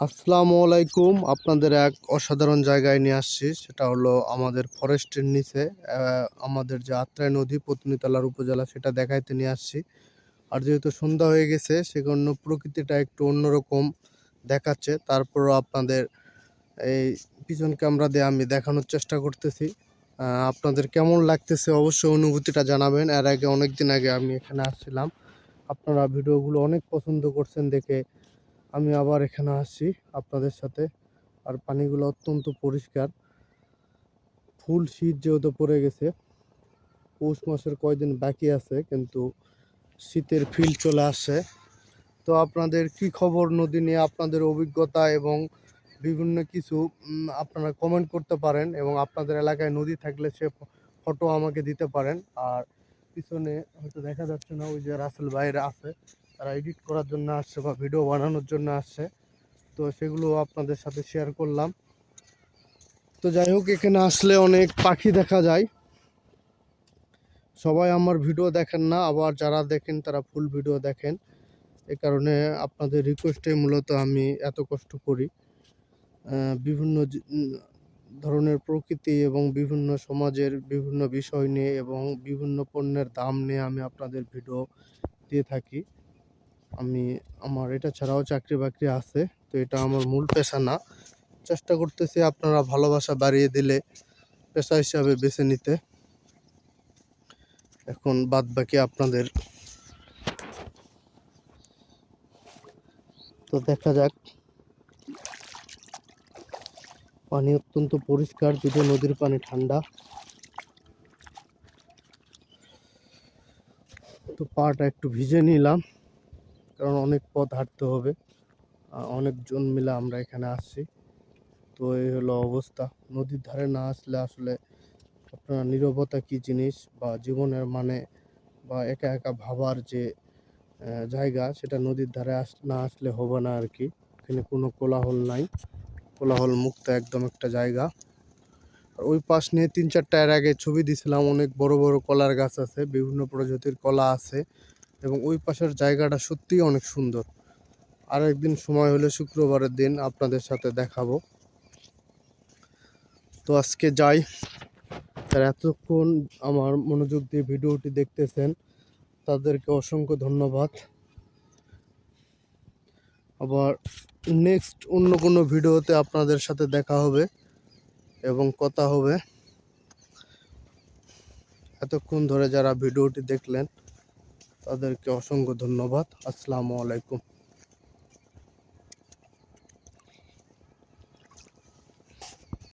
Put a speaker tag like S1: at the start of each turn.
S1: আসসালামু আলাইকুম। আপনাদের এক অসাধারণ জায়গায় নিয়ে আসছি। সেটা হলো আমাদের ফরেস্টের নিচে। আমাদের যে আত্রাই নদী, পত্নীতলার উপজেলা, সেটা দেখাইতে নিয়ে আসছি। আর যেহেতু সন্ধ্যা হয়ে গেছে, সেজন্য প্রকৃতিটা একটু অন্যরকম দেখাচ্ছে। তারপরও আপনাদের এই পিছন ক্যামেরা দিয়ে আমি দেখানোর চেষ্টা করতেছি। আপনাদের কেমন লাগতেছে অবশ্যই অনুভূতিটা জানাবেন। এর আগে অনেক দিন আগে আমি এখানে আসছিলাম। আপনারা ভিডিওগুলো অনেক পছন্দ করছেন দেখে আমি আবার এখানে আসছি আপনাদের সাথে। আর পানিগুলো অত্যন্ত পরিষ্কার। ফুল শীত যেহেতু পড়ে গেছে, পৌষ মাসের কয়দিন বাকি আছে, কিন্তু শীতের ফিল চলে আসছে। তো আপনাদের কি খবর নদী নিয়ে, আপনাদের অভিজ্ঞতা এবং বিভিন্ন কিছু আপনারা কমেন্ট করতে পারেন এবং আপনাদের এলাকায় নদী থাকলে সে ফটো আমাকে দিতে পারেন। আর পিছনে হয়তো দেখা যাচ্ছে না, ওই যে রাসেল বাইরে আছে। তারা এডিট করার জন্য আসছে বা ভিডিও বানানোর জন্য আসছে। তো সেগুলো আপনাদের সাথে শেয়ার করলাম। তো যাই হোক, এখানে আসলে অনেক পাখি দেখা যায়। সবাই আমার ভিডিও দেখেন না, আবার যারা দেখেন তারা ফুল ভিডিও দেখেন। এ কারণে আপনাদের রিকোয়েস্টে মূলত আমি এত কষ্ট করি। বিভিন্ন ধরনের প্রকৃতি এবং বিভিন্ন সমাজের বিভিন্ন বিষয় নিয়ে এবং বিভিন্ন পণ্যের দাম নিয়ে আমি আপনাদের ভিডিও দিয়ে থাকি। আমি আমার এটা ছাড়াও চাকরি বাকরি আছে, তো এটা আমার মূল পেশা না। চেষ্টা করতেছি আপনারা ভালোবাসা বাড়িয়ে দিলে পেশা হিসাবে বেছে নিতে। এখন বাদ বাকি আপনাদের। তো দেখা যাক। পানি অত্যন্ত পরিষ্কার, যদিও নদীর পানি ঠান্ডা। তো পাটা একটু ভিজে নিলাম। কারণ অনেক পথ হাঁটতে হবে। অনেকজন মিলে আমরা এখানে আসছি। তো এই হলো অবস্থা। নদীর ধারে না আসলে আসলে আপনার নীরবতা কি জিনিস বা জীবনের মানে বা একা একা ভাবার যে জায়গা সেটা নদীর ধারে আস, না আসলে হবে না আর কি। এখানে কোনো কোলাহল নাই। কোলাহল মুক্ত একদম একটা জায়গা। আর ওই পাশ নিয়ে তিন চারটা এর আগে ছবি দিছিলাম। অনেক বড় বড় কলার গাছ আছে, বিভিন্ন প্রজাতির কলা আছে। এবং ওই পাশের জায়গাটা সত্যিই অনেক সুন্দর। আর একদিন সময় হলে শুক্রবারের দিন আপনাদের সাথে দেখাবো। তো আজকে যাই। তার এতক্ষণ আমার মনোযোগ দিয়ে ভিডিওটি দেখতেছেন, তাদেরকে অসংখ্য ধন্যবাদ। আবার নেক্সট অন্য কোনো ভিডিওতে আপনাদের সাথে দেখা হবে এবং কথা হবে। এতক্ষণ ধরে যারা ভিডিওটি দেখলেন তাদেরকে অসংখ্য ধন্যবাদ। আসসালামু আলাইকুম।